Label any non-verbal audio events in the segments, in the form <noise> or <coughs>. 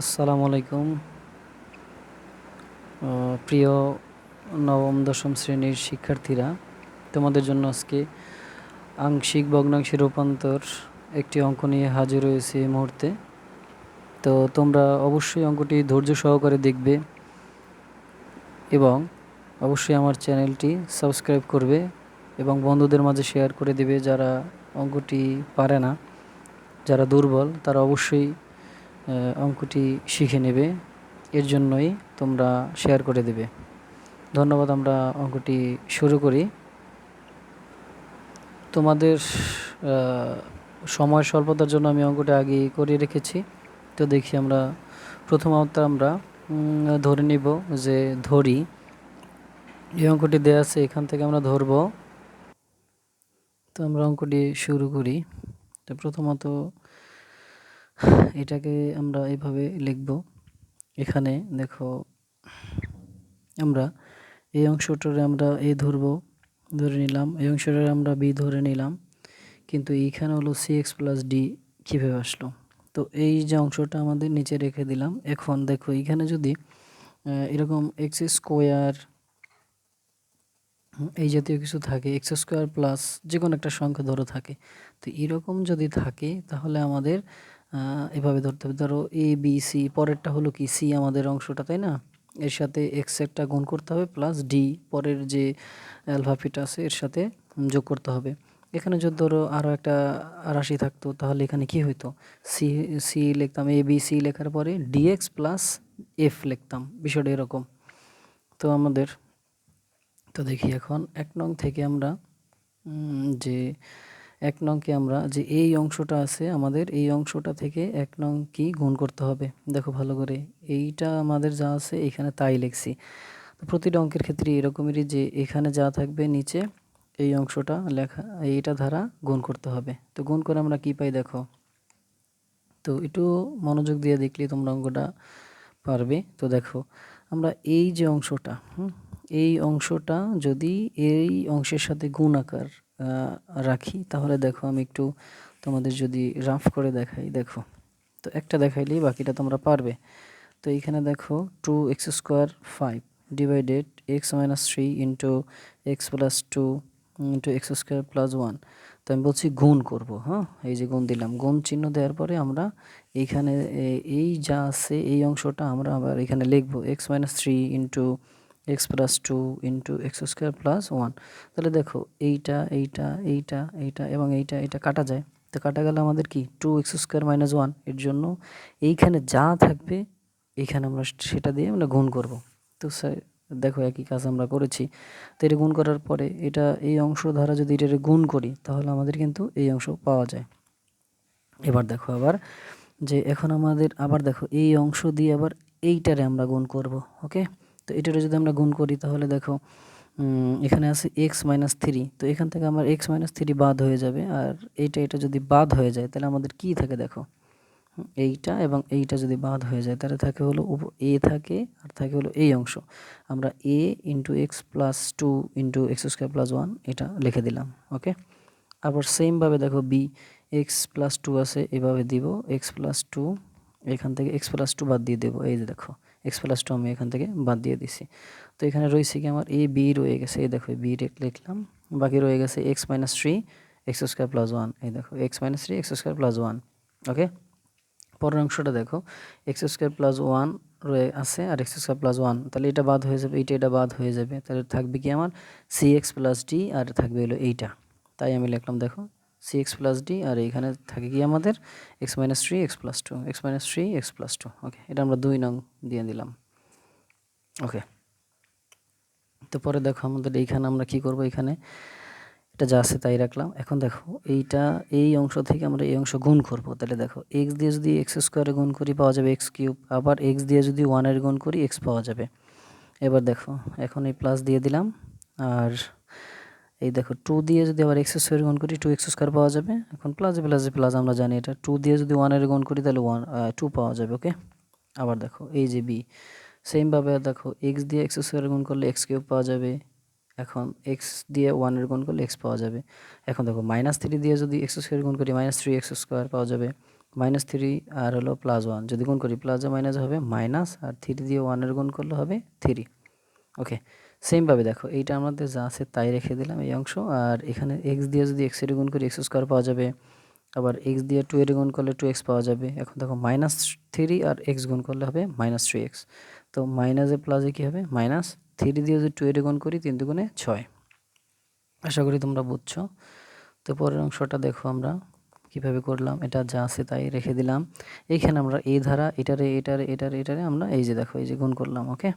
আসসালামু আলাইকুম। প্রিয় নবম, দশম শ্রেণির শিক্ষার্থীরা, তোমাদের জন্য আজকে আংশিক ভগ্নাংশের রূপান্তর একটি অঙ্ক নিয়ে হাজির হয়েছে এই মুহূর্তে। তো তোমরা অবশ্যই অঙ্কটি ধৈর্য সহকারে দেখবে এবং অবশ্যই আমার চ্যানেলটি সাবস্ক্রাইব করবে এবং বন্ধুদের মাঝে শেয়ার করে দেবে যারা অঙ্কটি পারে না, যারা দুর্বল, তারা অবশ্যই অঙ্কটি শিখে নেবে। এর জন্যই তোমরা শেয়ার করে দেবে। ধন্যবাদ, আমরা অঙ্কটি শুরু করি। তোমাদের সময় স্বল্পতার জন্য আমি অঙ্কটা আগে করে রেখেছি। তো দেখি আমরা প্রথম প্রথমত আমরা ধরে নিব যে ধরি। এই অঙ্কটি দেওয়া আছে, এখান থেকে আমরা ধরব। তো আমরা অঙ্কটি শুরু করি। তো প্রথমত এটাকে আমরা এইভাবে লিখব। এখানে দেখো, আমরা এই অংশটারে আমরা এ ধরব, ধরে নিলাম। এই অংশটারে আমরা বি ধরে নিলাম। কিন্তু এইখানে হলো সি এক্স প্লাস ডি কীভাবে আসলো? তো এই যে অংশটা আমাদের নিচে রেখে দিলাম। এখন দেখো, এইখানে যদি এরকম এক্স স্কোয়ার এই জাতীয় কিছু থাকে এক্স স্কোয়ার প্লাস যে কোনো একটা সংখ্যা ধরো থাকে। তো এরকম যদি থাকে, তাহলে আমাদের এভাবে ধরতে হবে। ধরো এ বি সি পরেরটা হলো কি? সি আমাদের অংশটা, তাই না? এর সাথে এক্স একটা গুণ করতে হবে প্লাস ডি পরের যে অ্যালফাফিট আছে, এর সাথে যোগ করতে হবে। এখানে যদি ধরো আরও একটা রাশি থাকতো, তাহলে এখানে কি হইতো? সি সি লিখতাম এ বি সি লেখার পরে ডিএক্স প্লাস এফ লিখতাম। বিষয়টা এরকম। তো আমাদের, তো দেখি এখন, এক নং থেকে আমরা যে এক নংকে আমরা যে এই অংশটা আছে আমাদের, এই অংশটা থেকে এক নং কি গুণ করতে হবে। দেখো ভালো করে, এইটা আমাদের যা আছে এখানে তাই লিখছি। তো প্রতিটা অঙ্কের ক্ষেত্রে এরকমেরই যে এখানে যা থাকবে নিচে, এই অংশটা লেখা, এইটা দ্বারা গুণ করতে হবে। তো গুণ করে আমরা কি পাই দেখো? তো একটু মনোযোগ দিয়ে দেখলে তোমরা অঙ্কটা পারবে। তো দেখো, আমরা এই যে অংশটা এই অংশটা যদি এই অংশের সাথে গুণ আকার রাখি। তাহলে দেখো আমি একটু তোমাদের যদি রাফ করে দেখাই, দেখো। তো একটা দেখাইলেই বাকিটা তোমরা পারবে। তো এইখানে দেখো two x square five divided x minus three into x plus two into x square plus one তো আমি বলছি গুণ করব হ্যাঁ? এই যে গুণ দিলাম। গুণ চিহ্ন দেওয়ার পরে আমরা এইখানে এই যা আছে, এই অংশটা আমরা আবার এখানে লিখব। X minus three into x plus two into x square plus one তাহলে দেখো, এইটা এইটা এইটা এইটা এবং এইটা এটা কাটা যায়। তো কাটা গেলে আমাদের কি? টু এক্স স্কোয়ার মাইনাস ওয়ানের জন্য এইখানে যা থাকবে, এইখানে আমরা সেটা দিয়ে আমরা গুণ করব। তো স্যার দেখো একই কাজ আমরা করেছি। তো এটা গুণ করার পরে এটা, এই অংশ দ্বারা যদি এটা গুণ করি, তাহলে আমাদের কিন্তু এই অংশ পাওয়া যায়। এবার দেখো আবার, যে এখন আমাদের, আবার দেখো এই অংশ দিয়ে আবার এইটারে আমরা গুণ করব ওকে তো এটারে যদি আমরা গুণ করি তাহলে দেখো এখানে আছে এক্স মাইনাস থ্রি তো এখান থেকে আমার এক্স মাইনাস থ্রি বাদ হয়ে যাবে। আর এইটা, এটা যদি বাদ হয়ে যায়, তাহলে আমাদের কি থাকে দেখো? এইটা এবং এইটা যদি বাদ হয়ে যায়, তাহলে থাকে হলো এ থাকে আর থাকে হলো এই অংশ। আমরা a into x plus two into x square plus one এটা লিখে দিলাম ওকে আবার সেমভাবে দেখো বি এক্স প্লাস টু আছে, এভাবে দিব এক্স প্লাস টু এখান থেকে এক্স প্লাস টু বাদ দিয়ে দেবো, এই যে দেখো। এক্স প্লাস টু আমি এখান থেকে বাদ দিয়ে দিছি। তো এখানে রয়েছে কি আমার এ, বি রয়ে গেছে। এই দেখো বি লিখলাম। বাকি রয়ে গেছে x minus three, x square plus one. এই দেখো, x minus three, x square plus one. Okay? পরের অংশটা দেখো। এক্স স্কোয়ার প্লাস ওয়ান রয়ে আছে আর এক্স স্কোয়ার প্লাস ওয়ান। তাহলে এটা বাদ হয়ে যাবে, এইটা, এটা বাদ হয়ে যাবে। তাহলে থাকবে কি আমার? সি এক্স প্লাস ডি আর থাকবে হলো এইটা। তাই আমি লিখলাম, দেখো সি এক্স প্লাস ডি আর এইখানে থাকে কি আমাদের? X minus three x plus two x minus three x plus two okay এটা আমরা দুই নং দিয়ে দিলাম ওকে তো পরে দেখো আমাদের এইখানে আমরা কি করব এখানে? এটা যা আছে তাই রাখলাম। এখন দেখো এইটা, এই অংশ থেকে আমরা এই অংশ গুণ করব। তাহলে দেখো এক্স দিয়ে যদি এক্স স্কোয়ারে গুণ করি পাওয়া যাবে এক্স কিউব আবার এক্স দিয়ে যদি ওয়ানের গুণ করি এক্স পাওয়া যাবে। এবার দেখো, এখন এই প্লাস দিয়ে দিলাম, আর এই দেখো টু দিয়ে যদি আবার এক্স স্কোয়ার গুণ করি টু এক্স স্কোয়ার পাওয়া যাবে। এখন প্লাস প্লাস প্লাস আমরা জানি এটা। টু দিয়ে যদি ওয়ানের গুণ করি, তাহলে ওয়ান টু পাওয়া যাবে ওকে আবার দেখো, এই যে বি সেমভাবে দেখো এক্স দিয়ে এক্স স্কোয়ার গুণ করলে এক্স কিউব পাওয়া যাবে। এখন এক্স দিয়ে ওয়ানের গুণ করলে এক্স পাওয়া যাবে। এখন দেখো মাইনাস থ্রি দিয়ে যদি এক্স স্কোয়ার গুণ করি মাইনাস থ্রি এক্স স্কোয়ার পাওয়া যাবে। মাইনাস থ্রি আর হলো প্লাস ওয়ান যদি গুণ করি প্লাস মাইনাস হবে মাইনাস আর থ্রি দিয়ে ওয়ানের গুণ করলে হবে থ্রি ওকে সেমভাবে দেখো, এইটা আমাদের যা আছে তাই রেখে দিলাম এই অংশ। আর এখানে এক্স দিয়ে যদি এক্সের গুণ করি এক্স স্কোয়ার পাওয়া যাবে। আবার এক্স দিয়ে টু এর গুণ করলে টু এক্স পাওয়া যাবে। এখন দেখো মাইনাস থ্রি আর এক্স গুণ করলে হবে মাইনাস থ্রি এক্স তো মাইনাসে প্লাসে কী হবে? মাইনাস থ্রি দিয়ে যদি টু এর গুণ করি, তিন দুগুণে ছয়। আশা করি তোমরা বুঝছ। তো পরের অংশটা দেখো আমরা কীভাবে করলাম। এটা যা আছে তাই রেখে দিলাম। এইখানে আমরা এই ধারা, এটারে এটারে এটারে এটারে আমরা এই যে দেখো, এই যে গুণ করলাম ওকে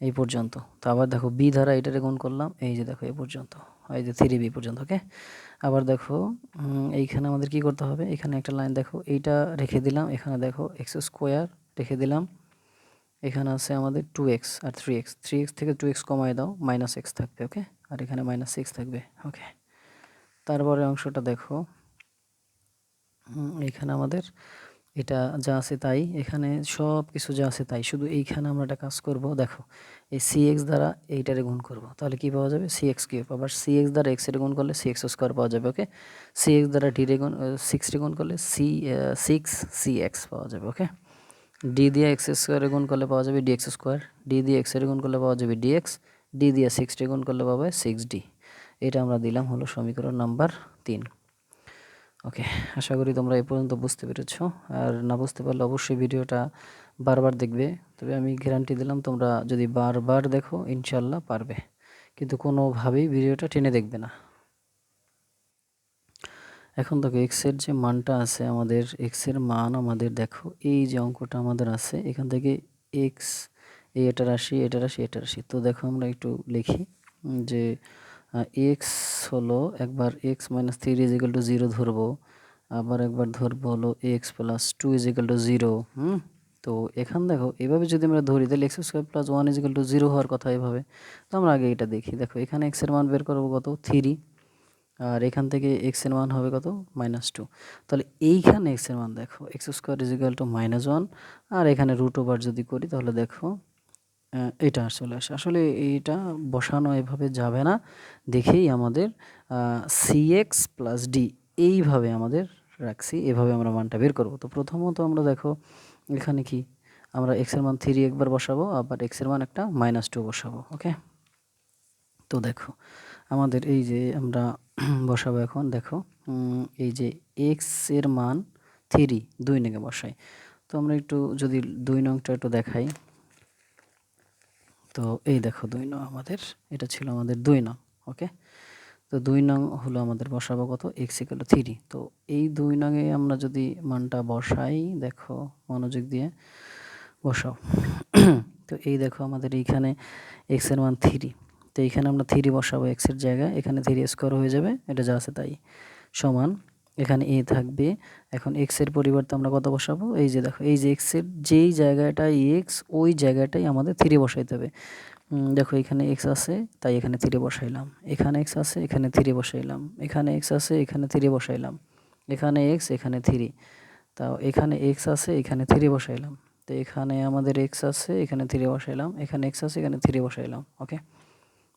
এই পর্যন্ত। তো আবার দেখো বি ধারা এটারে গুণ করলাম, এই যে দেখো এই পর্যন্ত, এই যে থ্রি বি পর্যন্ত ওকে আবার দেখো এইখানে আমাদের কি করতে হবে? এখানে একটা লাইন দেখো, এইটা রেখে দিলাম, এখানে দেখো এক্স স্কোয়ার রেখে দিলাম, এখানে আছে আমাদের টু এক্স আর থ্রি এক্স থ্রি এক্স থেকে টু এক্স কমাই দাও মাইনাস এক্স থাকবে ওকে আর এখানে মাইনাস সিক্স থাকবে ওকে তারপরে অংশটা দেখো এখানে আমাদের এটা যা আছে তাই, এখানে সব কিছু যা আছে তাই। শুধু এইখানে আমরা একটা কাজ করব, দেখো, এই সি এক্স দ্বারা এইটারে গুণ করব। তাহলে কি পাওয়া যাবে? সি এক্স কিউব আবার সি এক্স দ্বারা এক্সের গুণ করলে সি এক্স স্কোয়ার পাওয়া যাবে ওকে সি এক্স দ্বারা ডি রে গুণ সিক্স গুণ করলে সি সিক্স সি এক্স পাওয়া যাবে ওকে ডি দিয়ে এক্স স্কোয়ারে গুণ করলে পাওয়া যাবে ডি এক্স স্কোয়ার ডি দিয়ে এক্সের গুণ করলে পাওয়া যাবে ডি এক্স ডি দিয়ে সিক্স গুণ করলে পাওয়া যাবে সিক্স ডি এটা আমরা দিলাম হলো সমীকরণ নাম্বার তিন। ওকে, আশা করি তোমরা এই পর্যন্ত বুঝতে পেরেছ। আর না বুঝতে পারলে অবশ্যই ভিডিওটা বারবার দেখবে। তবে আমি গ্যারান্টি দিলাম, তোমরা যদি বারবার দেখো ইনশাল্লাহ পারবে। কিন্তু কোনোভাবেই ভিডিওটা টেনে দেখবে না। এখন দেখো এক্সের যে মানটা আছে আমাদের এক্সের মান আমাদের দেখো, এই যে অঙ্কটা আমাদের আছে, এখান থেকে এক্স এই এটা রাশি এটা রাশি এটা রাশি। তো দেখো আমরা একটু লিখি, যে এক্স হলো একবার x minus three equal to zero ধরবো। আবার একবার ধরবো হলো x plus two equal to zero হুম? তো এখান দেখো, এভাবে যদি আমরা ধরি, তাহলে x square plus one equal to zero হওয়ার কথা এভাবে। তো আমরা আগে এটা দেখি। দেখো, এখানে এক্সের মান বের করব কত? থ্রি আর এখান থেকে এক্সের মান হবে কত? মাইনাস টু তাহলে এইখানে এক্সের মান দেখো x square equal to minus one আর এখানে রুট ওভার যদি করি, তাহলে দেখো এটা চলে আসে। আসলে এইটা বসানো এভাবে যাবে না। দেখেই আমাদের সি এক্স প্লাস ডি এইভাবে আমাদের রাখছি, এভাবে আমরা মানটা বের করব। তো প্রথমত আমরা দেখো, এখানে কি? আমরা এক্সের মান থ্রি একবার বসাবো, আবার এক্সের মান একটা মাইনাস টু বসাবো ওকে তো দেখো, আমাদের এই যে আমরা <clears throat> বসাবো এখন, দেখো এই যে এক্সের মান থ্রি দুই নঙ্গে বসাই। তো আমরা একটু যদি দুই নংটা একটু দেখাই। তো এই দেখো দুই নং আমাদের, এটা ছিল আমাদের দুই নং ওকে তো দুই নং হলো আমাদের বসাবো কত? এক্স ইকাল থ্রি তো এই দুই নঙে আমরা যদি মানটা বসাই, দেখো মনোযোগ দিয়ে বসাও। <coughs> তো এই দেখো আমাদের এইখানে এক্সের মান থ্রি তো এইখানে আমরা থ্রি বসাবো এক্সের জায়গায়, এখানে থ্রি স্কোয়ার হয়ে যাবে, এটা যা আছে তাই সমান। এখানে এ থাকবে। এখন এক্সের পরিবর্তে আমরা কত বসাবো? এই যে দেখো, এই যে এক্সের যেই জায়গাটায় এক্স ওই জায়গাটাই আমাদের থ্রি বসাইতে হবে। দেখো এখানে এক্স আছে, তাই এখানে থ্রি বসাইলাম। এখানে এক্স আছে, এখানে থ্রি বসাইলাম। এখানে এক্স আছে, এখানে থ্রি বসাইলাম। এখানে এক্স এখানে থ্রি তাও এখানে এক্স আছে, এখানে থ্রি বসাইলাম। তো এখানে আমাদের এক্স আছে, এখানে থ্রি বসাইলাম। এখানে এক্স আছে, এখানে থ্রি বসাইলাম। ওকে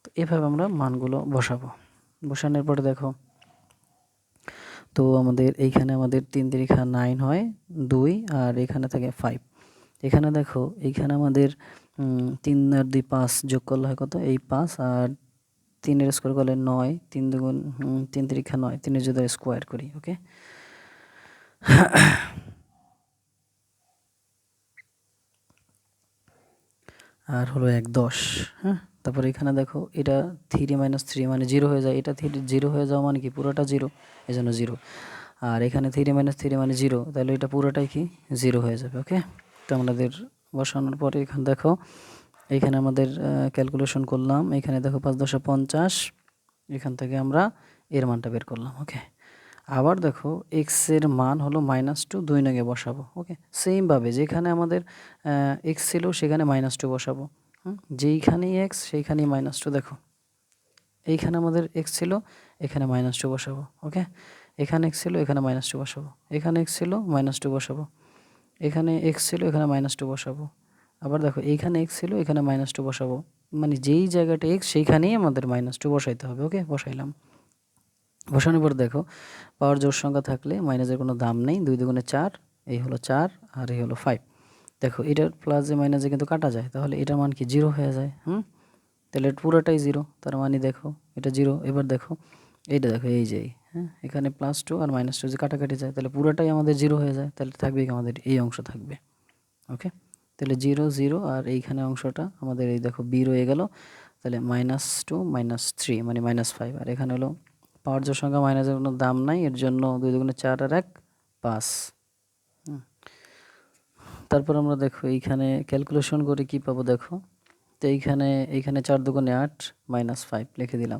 তো এভাবে আমরা মানগুলো বসাবো। বসানোর পরে দেখো তো আমাদের এইখানে আমাদের তিন তিরিখা নাইন হয়, দুই আর এখানে থাকে ফাইভ এখানে দেখো, এইখানে আমাদের তিন আর দুই পাঁচ যোগ করলে হয় কত? এই পাঁচ আর তিনের স্কোয়ার করলে নয়, তিন দুগুণ তিন তিরিখা নয়, তিনের যদি স্কোয়ার করি ওকে আর হলো এক দশ হ্যাঁ? তারপর এখানে দেখো, এটা থ্রি মাইনাস থ্রি মানে জিরো হয়ে যায়। এটা থ্রি জিরো হয়ে যাওয়া মানে কি? পুরোটা জিরো এই জন্য জিরো আর এখানে থ্রি মাইনাস থ্রি মানে জিরো তাহলে এটা পুরোটাই কি? জিরো হয়ে যাবে ওকে তো আমাদের বসানোর পরে এখানে দেখো, এখানে আমাদের ক্যালকুলেশন করলাম। এখানে দেখো পাঁচ দশা পঞ্চাশ, এখান থেকে আমরা এর মানটা বের করলাম ওকে আবার দেখো এক্সের মান হলো মাইনাস টু দুই নগে বসাবো ওকে সেমভাবে যেখানে আমাদের এক্স ছিল সেখানে মাইনাস টু বসাবো। যেইখানেই এক্স সেইখানেই মাইনাস টু দেখো। এইখানে আমাদের এক্স ছিল, এখানে মাইনাস টু বসাবো ওকে এখানে এক্স ছিল, এখানে মাইনাস টু বসাবো। এখানে এক্স ছিল মাইনাস টু বসাবো। এখানে এক্স ছিল, এখানে মাইনাস টু বসাবো। আবার দেখো, এইখানে এক্স ছিল, এখানে মাইনাস টু বসাবো। মানে যেই জায়গাটা এক্স সেইখানেই আমাদের মাইনাস টু বসাইতে হবে ওকে বসাইলাম। বসানোর পর দেখো, পাওয়ার জোর সংখ্যা থাকলে মাইনাসের কোনো দাম নেই, দুই দুগুণে চার, এই হলো চার, আর এই হলো ফাইভ দেখো, এটার প্লাসে মাইনাসে কিন্তু কাটা যায়, তাহলে এটার মান কি জিরো হয়ে যায়? হুম? তাহলে পুরোটাই জিরো তার মানে দেখো, এটা জিরো এবার দেখো, এইটা দেখো, এই যে হ্যাঁ? এখানে প্লাস টু আর মাইনাস টু যে কাটাকাটি যায়, তাহলে পুরোটাই আমাদের জিরো হয়ে যায়, তাহলে থাকবে কি আমাদের, এই অংশ থাকবে। ওকে তাহলে জিরো জিরো আর এইখানে অংশটা আমাদের এই দেখো বি রয়ে গেল। তাহলে মাইনাস টু মাইনাস থ্রি মানে মাইনাস ফাইভ আর এখানে হলো, পাওয়ার জোর সংখ্যা মাইনাসের কোনো দাম নাই, এর জন্য দুই দুগুণে চার আর এক পাঁচ তারপর আমরা দেখো এইখানে ক্যালকুলেশন করে কি পাবো দেখো? তো এইখানে এইখানে চার দুগুণে আট মাইনাস ফাইভ লিখে দিলাম।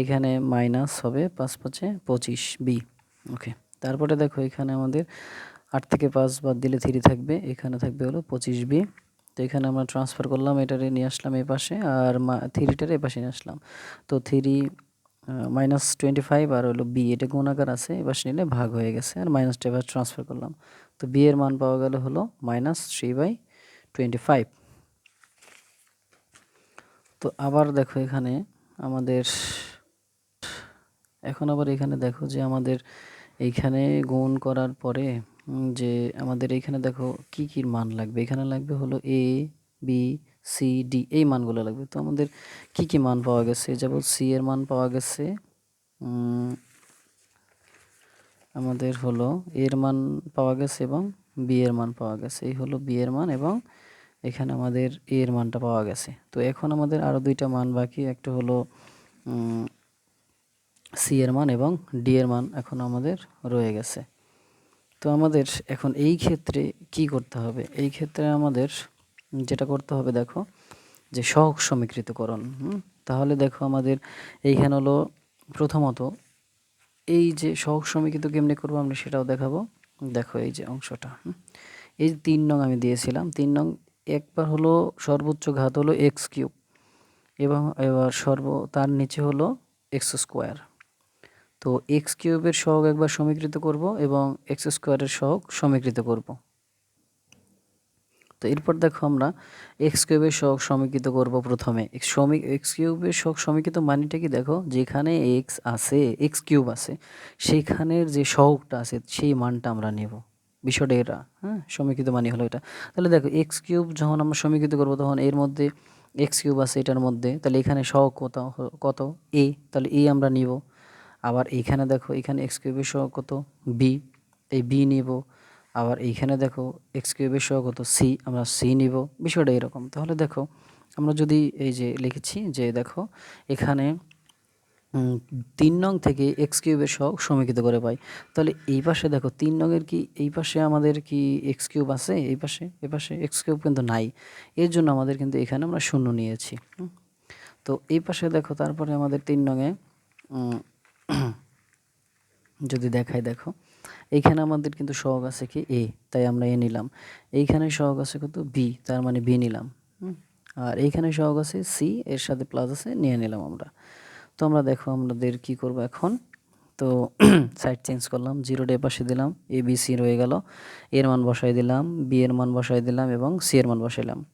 এইখানে মাইনাস হবে পাঁচ পাঁচে পঁচিশ বি ওকে তারপরে দেখো এখানে আমাদের আট থেকে পাঁচ বাদ দিলে থ্রি থাকবে, এখানে থাকবে হলো পঁচিশ বি তো এখানে আমরা ট্রান্সফার করলাম, এটারে নিয়ে আসলাম এই পাশে, আর থ্রিটারে এ পাশে নিয়ে আসলাম। তো থ্রি মাইনাস টোয়েন্টি ফাইভ আর হলো বি এটা গুণাকার আছে, এবার নিলে ভাগ হয়ে গেছে, আর মাইনাসটা এবার ট্রান্সফার করলাম। তো বি এর মান পাওয়া গেল হলো minus three by twenty five তো আবার দেখো এখানে আমাদের, এখন আবার এখানে দেখো যে আমাদের এইখানে গুণ করার পরে যে আমাদের এইখানে দেখো কি কি মান লাগবে? এখানে লাগবে হলো এ বি সি ডি এই মানগুলো লাগবে। তো আমাদের কি কি মান পাওয়া গেছে? যেমন সি এর মান পাওয়া গেছে আমাদের হলো এর মান পাওয়া গেছে এবং বি এর মান পাওয়া গেছে। এই হলো বি এর মান এবং এখানে আমাদের এ এর মানটা পাওয়া গেছে। তো এখন আমাদের আরও দুইটা মান বাকি, একটা হলো সি এর মান এবং ডি এর মান এখন আমাদের রয়ে গেছে। তো আমাদের এখন এই ক্ষেত্রে কি করতে হবে? এই ক্ষেত্রে আমাদের যেটা করতে হবে দেখো, যে সহগ সমীকৃতকরণ তাহলে দেখো আমাদের এইখানে হলো প্রথমত এই যে সহগ সমীকৃত কেমনি করব আমরা সেটাও দেখাবো। দেখো এই যে অংশটা এই তিন নং আমি দিয়েছিলাম, তিন নং একবার হলো সর্বোচ্চ ঘাত হলো এক্স কিউব এবং এবার সর্ব, তার নিচে হলো এক্স স্কোয়ার। তো এক্স কিউবের সহগ একবার সমীকৃত করব এবং এক্স স্কোয়ারের সহগ সমীকৃত করব। তো এরপর দেখো আমরা এক্স কিউবের সহগ সমীকৃত করব প্রথমে। সমী এক্স কিউবের সহগ সমীকৃত মানেটা কি দেখো? যেখানে এক্স আছে এক্স কিউব আছে, সেখানের যে সহগটা আছে, সেই মানটা আমরা নেব। বিষয়টা এটা হ্যাঁ? সমীকৃত মানে হলো এটা। তাহলে দেখো এক্স কিউব যখন আমরা সমীকৃত করব তখন এর মধ্যে এক্স কিউব আছে এটার মধ্যে, তাহলে এখানে সহগ কত কত? এ তাহলে এ আমরা নিব। আবার এইখানে দেখো, এখানে এক্স কিউবের সহগ কত? বি এই বি নিব। আবার এইখানে দেখো এক্স কিউবের সহ কত সি আমরা সি নিব। বিষয়টা এরকম। তাহলে দেখো, আমরা যদি এই যে লিখেছি যে দেখো, এখানে তিন নং থেকে এক্স কিউবের সহ সমীকৃত করে পাই। তাহলে এই পাশে দেখো, তিন নংয়ের কি, এই পাশে আমাদের কি এক্স কিউব আছে? এই পাশে, এ পাশে এক্স কিউব কিন্তু নাই। এর জন্য আমাদের কিন্তু এখানে আমরা শূন্য নিয়েছি। তো এই পাশে দেখো, তারপরে আমাদের তিন নংয়ে <clears throat> যদি দেখাই দেখো এইখানে আমাদের কিন্তু সহগ আছে কি এ, তাই আমরা এ নিলাম। এইখানে সহগ আছে কত? বি, তার মানে বি নিলাম। আর এইখানে সহগ আছে সি, এর সাথে প্লাস আছে, নিয়ে নিলাম আমরা। তো আমরা দেখো আমাদের কি করব এখন? তো <clears throat> সাইড চেঞ্জ করলাম জিরো ডে পাশে দিলাম, এ, বি, সি রয়ে গেল। এর মান বসাই দিলাম, বি এর মান বসাই দিলাম এবং সি এর মান বসাইলাম।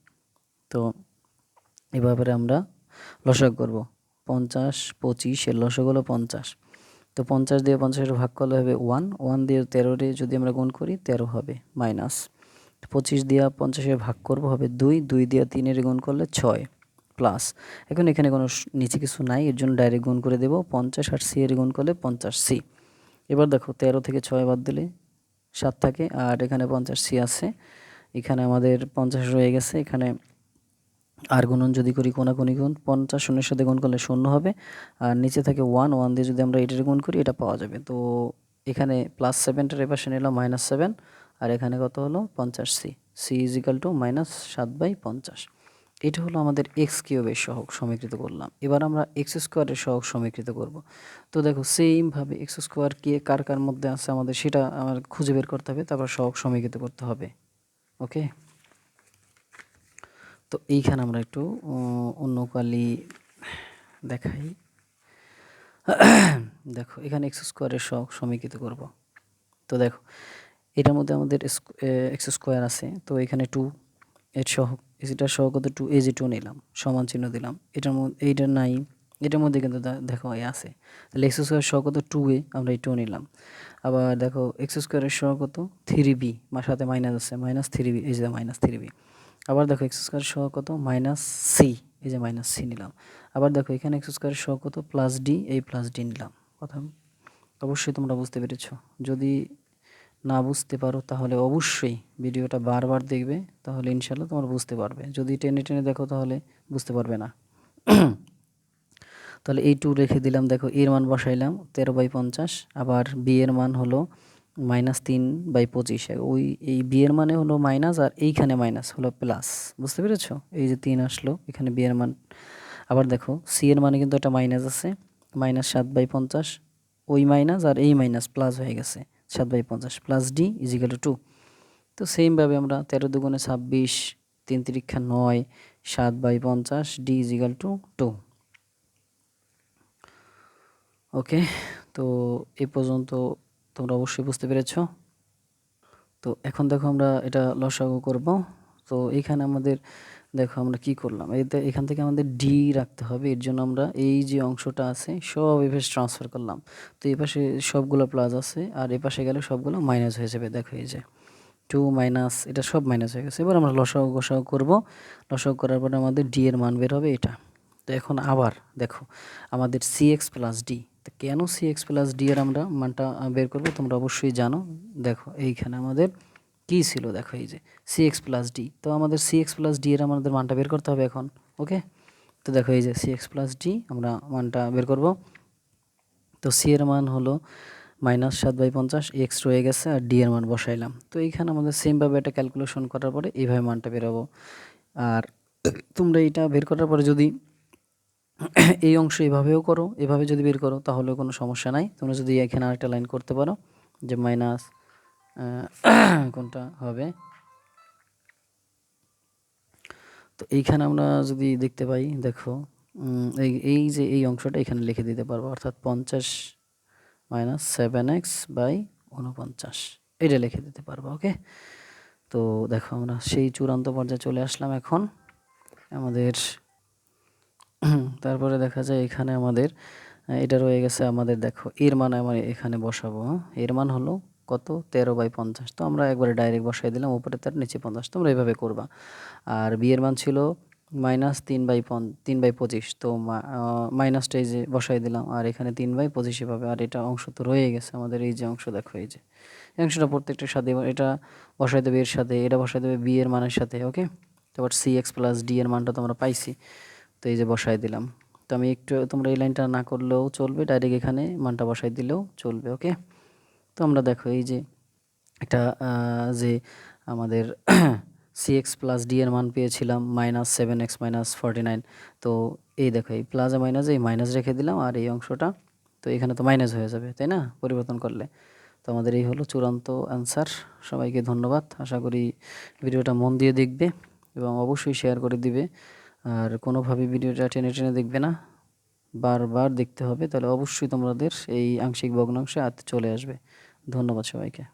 তো এভাবে আমরা লসক করব। পঞ্চাশ, পঁচিশ, এর লসক হলো পঞ্চাশ। তো পঞ্চাশ দিয়ে পঞ্চাশের ভাগ করলে হবে ওয়ান ওয়ান দিয়ে তেরোরে যদি আমরা গুণ করি, তেরো হবে মাইনাস পঁচিশ দিয়া পঞ্চাশের ভাগ করব হবে দুই দুই দিয়া তিনের গুণ করলে ছয় প্লাস এখন এখানে কোনো নিচে কিছু নাই, এর জন্য ডাইরেক্ট গুণ করে দেবো, পঞ্চাশ আর সি এর গুণ করলে পঞ্চাশ সি এবার দেখো, তেরো থেকে ছয় বাদ দিলে সাত থাকে, আর এখানে পঞ্চাশ সি আছে। এখানে আমাদের পঞ্চাশ রয়ে গেছে, এখানে আর গুণন যদি করি কোনাকুনি গুণ, পঞ্চাশ শূন্যের সাথে গুণ করলে শূন্য হবে। আর নিচে থাকে ওয়ান ওয়ান দিয়ে যদি আমরা এটার গুণ করি, এটা পাওয়া যাবে। তো এখানে প্লাস সেভেনটার এপাশে নিলাম মাইনাস সেভেন আর এখানে কত হলো? পঞ্চাশ c c is equal to minus সাত বাই পঞ্চাশ। এটা হলো আমাদের এক্স কিউবের সহগ সমীকৃত করলাম। এবার আমরা এক্স স্কোয়ারের সহগ সমীকৃত করব। তো দেখো সেমভাবে এক্স স্কোয়ার কে কার কার মধ্যে আছে আমাদের সেটা আমার খুঁজে বের করতে হবে, তারপর সহগ সমীকৃত করতে হবে। ওকে তো এইখানে আমরা একটু অন্য কালি দেখাই। দেখো, এখানে এক্স স্কোয়ারের শখ সমীকৃত করব। তো দেখো, এটার মধ্যে আমাদের এক্স স্কোয়ার আছে, তো এখানে টু এর সহ, এটার সহ কত টু এজি টু নিলাম, সমান চিহ্ন দিলাম। এটার মধ্যে এইটা নাই, এটার মধ্যে কিন্তু দেখো এ আছে। তাহলে এক্স স্কোয়ার সহ কত? টু এ আমরা এই টু নিলাম। আবার দেখো এক্স স্কোয়ারের সহ কত? থ্রি বি সাথে মাইনাস আছে মাইনাস থ্রি বি এই যে মাইনাস থ্রি বি আবার দেখো এক্স স্কোয়ার সহ কত? মাইনাস সি এই যে মাইনাস সি নিলাম। আবার দেখো এখানে এক্স স্কোয়ার সহ কত? প্লাস ডি এই প্লাস ডি নিলাম। কথা অবশ্যই তোমরা বুঝতে পেরেছ। যদি না বুঝতে পারো, তাহলে অবশ্যই ভিডিওটা বারবার দেখবে, তাহলে ইনশাল্লাহ তোমরা বুঝতে পারবে। যদি টেনে টেনে দেখো, তাহলে বুঝতে পারবে না। তাহলে এই টু রেখে দিলাম, দেখো এর মান বসাইলাম, তেরো বাই পঞ্চাশ, আবার বি এর মান হলো মাইনাস তিন বাই পঁচিশ ওই এই বি এর মানে হলো মাইনাস আর এইখানে মাইনাস হলো প্লাস, বুঝতে পেরেছ? এই যে তিন আসলো, এখানে বি এর মান, আবার দেখো, সি এর মানে কিন্তু একটা মাইনাস আছে, মাইনাস সাত বাই পঞ্চাশ, ওই মাইনাস আর এই মাইনাস প্লাস হয়ে গেছে, সাত বাই পঞ্চাশ প্লাস ডি ইজিক্যাল টু তো সেমভাবে আমরা তেরো দুগুণে ছাব্বিশ, তিন তিরিক্ষা নয়, সাত বাই পঞ্চাশ, d equal to two. Okay, তো এই পর্যন্ত তোমরা অবশ্যই বুঝতে পেরেছ। তো এখন দেখো আমরা এটা লসাগু করব। তো এখানে আমাদের দেখো আমরা কি করলাম? এতে এখান থেকে আমাদের ডি রাখতে হবে। এর জন্য আমরা এই যে অংশটা আছে, সব এই পাশে ট্রান্সফার করলাম। তো এই পাশে সবগুলো প্লাস আছে, আর এ পাশে গেলে সবগুলো মাইনাস হয়ে যাবে। দেখো এই যে টু মাইনাস এটা সব মাইনাস হয়ে গেছে। এবার আমরা লসাগু গোসাগু করব। লসাগু করার পরে আমাদের ডি এর মান বের হবে এটা। তো এখন আবার দেখো, আমাদের সি এক্স প্লাস ডি তো কেন সি এক্স প্লাস ডি এর আমরা মানটা বের করব। তোমরা অবশ্যই জানো। দেখো, এইখানে আমাদের কী ছিল? দেখো, এই যে সি এক্স প্লাস ডি। তো আমাদের সি এক্স প্লাস ডি এর আমাদের মানটা বের করতে হবে এখন, ওকে? তো দেখো, এই যে সি এক্স প্লাস ডি, আমরা মানটা বের করব। তো সি এর মান হলো মাইনাস সাত বাই পঞ্চাশ, এক্স রয়ে গেছে, আর ডি এর মান বসাইলাম। তো এইখানে আমাদের সেমভাবে এটা ক্যালকুলেশন করার পরে এইভাবে মানটা বেরোবো। আর তোমরা এইটা বের করার পরে যদি এই অংশ এভাবেও করো, এভাবে যদি বের করো, তাহলে কোনো সমস্যা নাই। তোমরা যদি এখানে আরেকটা লাইন করতে পারো, যে মাইনাস কোনটা হবে? তো এইখানে আমরা যদি দেখতে পাই, দেখো এই এই যে এই অংশটা এখানে লিখে দিতে পারব, অর্থাৎ পঞ্চাশ মাইনাস সেভেন এক্স বাই উনপঞ্চাশ এটা লিখে দিতে পারব, ওকে? তো দেখো আমরা সেই চূড়ান্ত পর্যায়ে চলে আসলাম এখন। আমাদের তারপরে দেখা যায় এখানে আমাদের এটা রয়ে গেছে আমাদের, দেখো এর মান আমরা এখানে বসাবো? এর মান হলো কত? তেরো বাই পঞ্চাশ। তো আমরা একবারে ডাইরেক্ট বসাই দিলাম, উপরে তার নিচে পঞ্চাশ। তোমরা এইভাবে করবা। আর বিয়ের মান ছিল মাইনাস তিন বাই পন, তিন বাই পঁচিশ। তো মাইনাসটা এই যে বসাই দিলাম, আর এখানে তিন বাই পঁচিশ এভাবে আর এটা অংশ তো রয়ে গেছে আমাদের, এই যে অংশ দেখো, এই যে। এই অংশটা প্রত্যেকটার সাথে এটা বসাই দেবে এর সাথে, এটা বসাই দেবে বি এর মানের সাথে ওকে তারপর সি এক্স প্লাস ডি এর মানটা তো আমরা পাইছি। তো এই যে বসাই দিলাম। তো আমি একটু, তোমরা এই লাইনটা না করলেও চলবে ডাইরেক্ট এখানে মানটা বসাই দিলেও চলবে ওকে তো আমরা দেখো এই যে একটা যে আমাদের সি এক্স প্লাস ডি এর মান পেয়েছিলাম minus seven x minus forty nine তো এই দেখো, এই প্লাসে মাইনাস এই মাইনাস রেখে দিলাম, আর এই অংশটা, তো এখানে তো মাইনাস হয়ে যাবে, তাই না? পরিবর্তন করলে। তো আমাদের এই হলো চূড়ান্ত অ্যান্সার সবাইকে ধন্যবাদ। আশা করি ভিডিওটা মন দিয়ে দেখবে এবং অবশ্যই শেয়ার করে দিবে। আর কোনোভাবে ভিডিওটা টেনে টেনে দেখবে না। বারবার দেখতে হবে, তাহলে অবশ্যই তোমাদের এই আংশিক ভগ্নাংশে হাত চলে আসবে। ধন্যবাদ সবাইকে।